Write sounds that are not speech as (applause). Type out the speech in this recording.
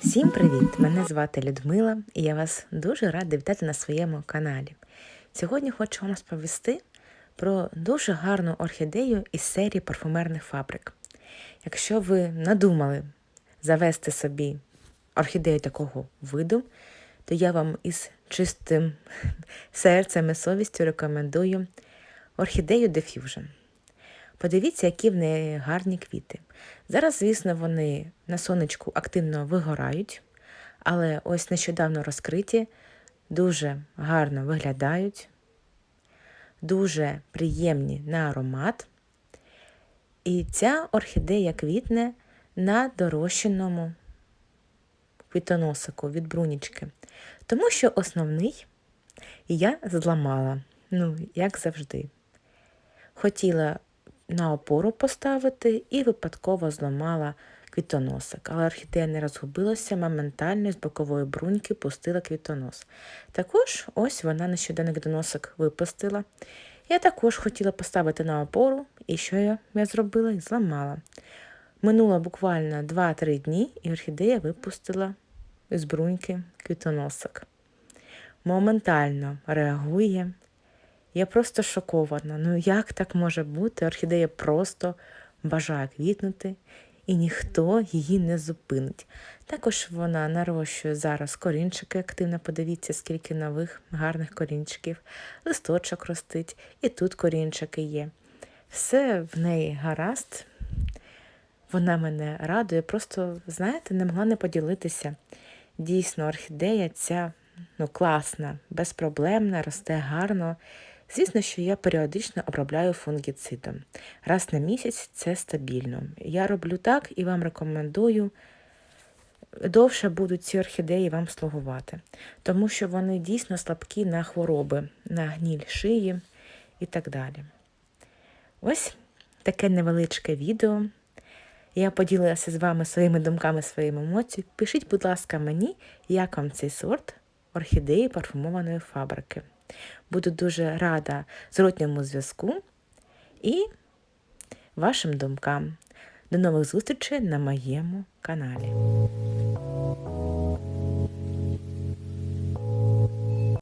Всім привіт! Мене звати Людмила і я вас дуже рада вітати на своєму каналі. Сьогодні хочу вам розповісти про дуже гарну орхідею із серії парфумерних фабрик. Якщо ви надумали завести собі орхідею такого виду, то я вам із чистим (laughs) серцем і совістю рекомендую орхідею Diffusion. Подивіться, які в неї гарні квіти. Зараз, звісно, вони на сонечку активно вигорають, але ось нещодавно розкриті, дуже гарно виглядають, дуже приємні на аромат. І ця орхідея квітне на дорощеному квітоносику від брунічки. Тому що основний я зламала, ну, як завжди. Хотіла на опору поставити і випадково зламала квітоносик. Але орхідея не розгубилася, моментально з бокової бруньки пустила квітонос. Також ось вона нещодавно квітоносик випустила. Я також хотіла поставити на опору, і що я, я зробила? Зламала. Минуло буквально 2-3 дні, і орхідея випустила з бруньки квітоносик. Моментально реагує, я просто шокована. Ну як так може бути? Орхідея просто бажає квітнути, і ніхто її не зупинить. Також вона нарощує зараз корінчики активно. Подивіться, скільки нових гарних корінчиків, листочок ростить, і тут корінчики є. Все в неї гаразд. Вона мене радує, просто, знаєте, не могла не поділитися. Дійсно, орхідея ця ну, класна, безпроблемна, росте гарно. Звісно, що я періодично обробляю фунгіцидом. Раз на місяць це стабільно. Я роблю так і вам рекомендую. Довше будуть ці орхідеї вам слугувати, тому що вони дійсно слабкі на хвороби, на гніль шиї і так далі. Ось таке невеличке відео. Я поділилася з вами своїми думками, своїми емоціями. Пишіть, будь ласка, мені, як вам цей сорт орхідеї парфумованої фабрики. Буду дуже рада зворотньому зв'язку і вашим думкам. До нових зустрічей на моєму каналі.